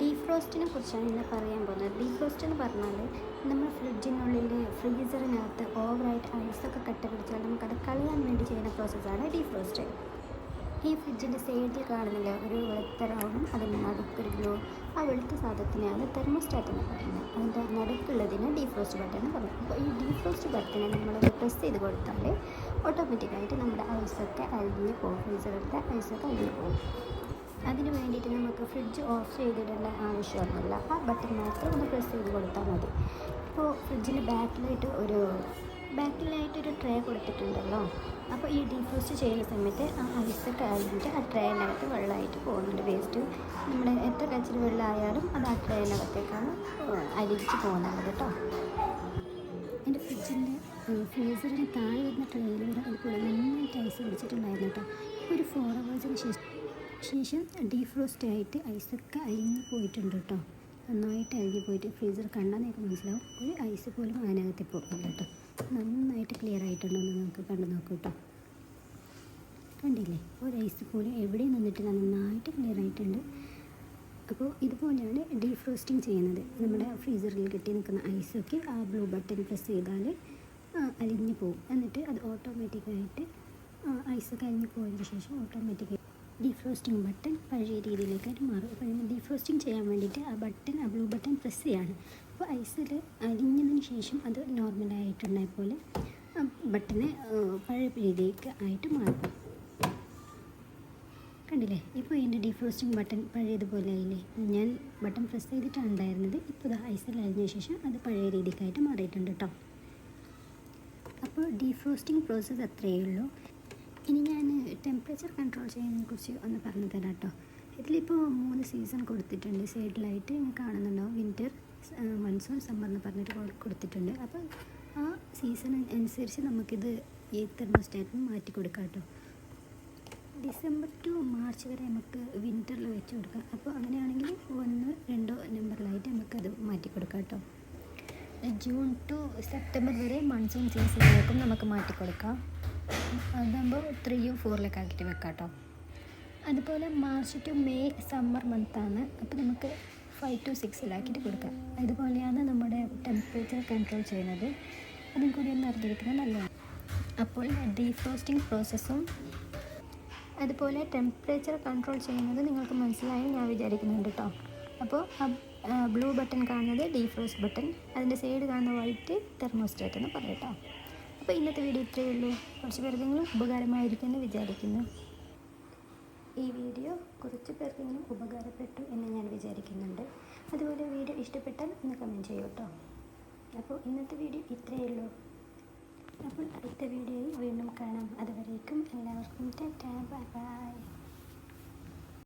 ഡീഫ്രോസ്റ്റിനെ കുറിച്ചാണ് ഇന്ന് പറയാൻ പോകുന്നത്. ഡീഫ്രോസ്റ്റ് എന്ന് പറഞ്ഞാൽ നമ്മൾ ഫ്രിഡ്ജിനുള്ളിൽ ഫ്രീസറിനകത്ത് ഓവറായിട്ട് ഐസൊക്കെ കട്ട പിടിച്ചാൽ നമുക്കത് കളയാൻ വേണ്ടി ചെയ്യുന്ന പ്രോസസ്സാണ് ഡീഫ്രോസ്റ്റ് ഈ ഫ്രിഡ്ജിന്റെ സൈഡിൽ കാണുന്നില്ല ഒരു വെളുത്ത റൗണ്ടും അതിന്റെ നടുക്കൊരു ഗ്ലോ ആ വെളുത്ത സാധനത്തിനെയാണ് തെർമോസ്റ്റാറ്റ് എന്ന് പറയുന്നത്. അതിന്റെ നടുക്കുള്ളതിന് ഡീഫ്രോസ്റ്റ് ബട്ടൺ എന്ന് പറയുന്നത്. അപ്പോൾ ഈ ഡീഫ്രോസ്റ്റ് ബട്ടനെ നമ്മൾ പ്രസ് ചെയ്ത് കൊടുത്താൽ ഓട്ടോമാറ്റിക്കായിട്ട് നമ്മുടെ ഐസൊക്കെ അഴിഞ്ഞ് പോകും. ഫ്രീസറിലത്തെ ഐസൊക്കെ അഴിഞ്ഞ് പോകും. അതിന് വേണ്ടിയിട്ട് നമുക്ക് ഫ്രിഡ്ജ് ഓഫ് ചെയ്തിടേണ്ട ആവശ്യമൊന്നുമില്ല. ആ ബട്ടൺ മാത്രം ഒന്ന് പ്രസ് ചെയ്ത് കൊടുത്താൽ മതി. ഇപ്പോൾ ഫ്രിഡ്ജിന്റെ ബാക്കിലായിട്ട് ഒരു ബാക്കിലായിട്ടൊരു ട്രേ കൊടുത്തിട്ടുണ്ടല്ലോ. അപ്പോൾ ഈ ഡീഫ്രോസ്റ്റ് ചെയ്യുന്ന സമയത്ത് ആ ഐസൊക്കെ ആയിട്ട് ആ ട്രേനകത്ത് വെള്ളമായിട്ട് പോകുന്നുണ്ട്. വേസ്റ്റ് നമ്മൾ എത്ര കച്ചിൽ വെള്ളമായാലും അത് ആ ട്രേനകത്തേക്കാണ് അരിച്ച് പോകുന്നത് കേട്ടോ. എന്റെ ഫ്രിഡ്ജിന്റെ ഫ്രീസറിന് താഴെ വരുന്ന ട്രേയിൽ വരെ അതുപോലെ നന്നായിട്ട് ഐസ് പിടിച്ചിട്ടുണ്ടായിരുന്നു കേട്ടോ. ഒരു ഫോർ അവേഴ്സിന് ശേഷം ശേഷം ഡീഫ്രോസ്റ്റ് ആയിട്ട് ഐസൊക്കെ അരിഞ്ഞ് പോയിട്ടുണ്ട് കേട്ടോ. നന്നായിട്ട് അരിഞ്ഞ് പോയിട്ട് ഫ്രീസർ കണ്ടാൽ നിങ്ങൾക്ക് മനസ്സിലാവും. ഒരു ഐസ് പോലും അതിനകത്ത് പോകുന്നില്ല കേട്ടോ. നന്നായിട്ട് ക്ലിയർ ആയിട്ടുണ്ടെന്ന് നമുക്ക് കണ്ടു നോക്കൂ കേട്ടോ. കണ്ടില്ലേ? ഒരു ഐസ് പോലും എവിടെയും നിന്നിട്ടില്ല. നന്നായിട്ട് ക്ലിയർ ആയിട്ടുണ്ട്. അപ്പോൾ ഇതുപോലെയാണ് ഡീഫ്രോസ്റ്റിംഗ് ചെയ്യുന്നത്. നമ്മുടെ ഫ്രീസറിൽ കെട്ടി നിൽക്കുന്ന ഐസൊക്കെ ആ ബ്ലൂ ബട്ടൺ പ്രസ് ചെയ്താൽ അലിഞ്ഞു പോകും എന്നിട്ട് അത് ഓട്ടോമാറ്റിക്കായിട്ട് ഐസൊക്കെ അലിഞ്ഞ് പോയതിന് ശേഷം ഓട്ടോമാറ്റിക്കായി ഡീഫ്രോസ്റ്റിംഗ് ബട്ടൺ പഴയ രീതിയിലേക്കായിട്ട് മാറും. അപ്പോൾ അതിന് ഡീഫ്രോസ്റ്റിംഗ് ചെയ്യാൻ വേണ്ടിയിട്ട് ആ ബട്ടൺ ആ ബ്ലൂ ബട്ടൺ പ്രസ് ചെയ്യാണ്. അപ്പോൾ ഐസിൽ അലിഞ്ഞതിന് ശേഷം അത് നോർമലായിട്ടുണ്ടായ പോലെ ബട്ടണ് പഴയ രീതിയിലേക്ക് ആയിട്ട് മാറും. കണ്ടില്ലേ? ഇപ്പോൾ എന്റെ ഡീഫ്രോസ്റ്റിംഗ് ബട്ടൺ പഴയതുപോലെ ആയില്ലേ? ഞാൻ ബട്ടൺ പ്രസ് ചെയ്തിട്ടാണ് ഉണ്ടായിരുന്നത്. ഇപ്പോൾ ഇത് ഐസിൽ അരിഞ്ഞ ശേഷം അത് പഴയ രീതിക്കായിട്ട് മാറിയിട്ടുണ്ട് കേട്ടോ അപ്പോൾ ഡീഫ്രോസ്റ്റിംഗ് പ്രോസസ്സ് അത്രയേ ഉള്ളൂ. ടെമ്പറേച്ചർ കൺട്രോൾ ചെയ്യുന്നതിനെ കുറിച്ച് ഒന്ന് പറഞ്ഞു തരാം കേട്ടോ. ഇതിലിപ്പോൾ മൂന്ന് സീസൺ കൊടുത്തിട്ടുണ്ട്. സൈഡിലായിട്ട് കാണുന്നുണ്ടാവും. വിന്റർ മൺസൂൺ സമ്മർ എന്ന് പറഞ്ഞിട്ട് കൊടുത്തിട്ടുണ്ട്. അപ്പോൾ ആ സീസൺ അനുസരിച്ച് നമുക്കിത് ഈ തെർമോസ്റ്റാറ്റിന് മാറ്റി കൊടുക്കാം കേട്ടോ. ഡിസംബർ ടു മാർച്ച് വരെ നമുക്ക് വിന്ററിൽ വെച്ച് കൊടുക്കാം. അപ്പോൾ അങ്ങനെയാണെങ്കിൽ ഒന്ന് രണ്ടോ നമ്പറിലായിട്ട് നമുക്കത് മാറ്റി കൊടുക്കാം കേട്ടോ. ജൂൺ ടു സെപ്റ്റംബർ വരെ മൺസൂൺ സീസണിലേക്കും നമുക്ക് മാറ്റി കൊടുക്കാം. അതാകുമ്പോൾ ത്രീയും ഫോറിലൊക്കെ ആക്കിയിട്ട് വെക്കാം കേട്ടോ അതുപോലെ മാർച്ച് ടു മെയ് സമ്മർ മന്താണ് അപ്പോൾ നമുക്ക് ഫൈവ് ടു സിക്സിലാക്കിയിട്ട് കൊടുക്കാം. ഇതുപോലെയാണ് നമ്മുടെ ടെമ്പറേച്ചർ കൺട്രോൾ ചെയ്യുന്നത്. അതും കൂടി ഒന്ന് അറിഞ്ഞിരിക്കുന്നത് നല്ലതാണ്. അപ്പോൾ ഡീഫ്രോസ്റ്റിംഗ് പ്രോസസ്സും അതുപോലെ ടെമ്പറേച്ചർ കൺട്രോൾ ചെയ്യുന്നത് നിങ്ങൾക്ക് മനസ്സിലായി ഞാൻ വിചാരിക്കുന്നുണ്ട് കേട്ടോ അപ്പോൾ ബ്ലൂ ബട്ടൺ കാണുന്നത് ഡീഫ്രോസ്റ്റ് ബട്ടൺ അതിന്റെ സൈഡ് കാണുന്ന വൈറ്റ് തെർമോസ്റ്റാറ്റ് എന്ന് പറയാം കേട്ടോ അപ്പോൾ ഇന്നത്തെ വീഡിയോ ഇത്രയേ ഉള്ളൂ. കുറച്ച് പേർക്കെങ്കിലും ഉപകാരമായിരിക്കുമെന്ന് വിചാരിക്കുന്നു. ഈ വീഡിയോ കുറച്ച് പേർക്കെങ്കിലും ഉപകാരപ്പെട്ടു എന്ന് ഞാൻ വിചാരിക്കുന്നുണ്ട്. അതുപോലെ വീഡിയോ ഇഷ്ടപ്പെട്ടാൽ ഒന്ന് കമന്റ് ചെയ്യൂ കേട്ടോ. അപ്പോൾ ഇന്നത്തെ വീഡിയോ ഇത്രയേ ഉള്ളൂ. അപ്പോൾ അടുത്ത വീഡിയോയിൽ വീണ്ടും കാണാം. അതുവരേക്കും എല്ലാവർക്കും ടാറ്റാ ബൈ ബൈ.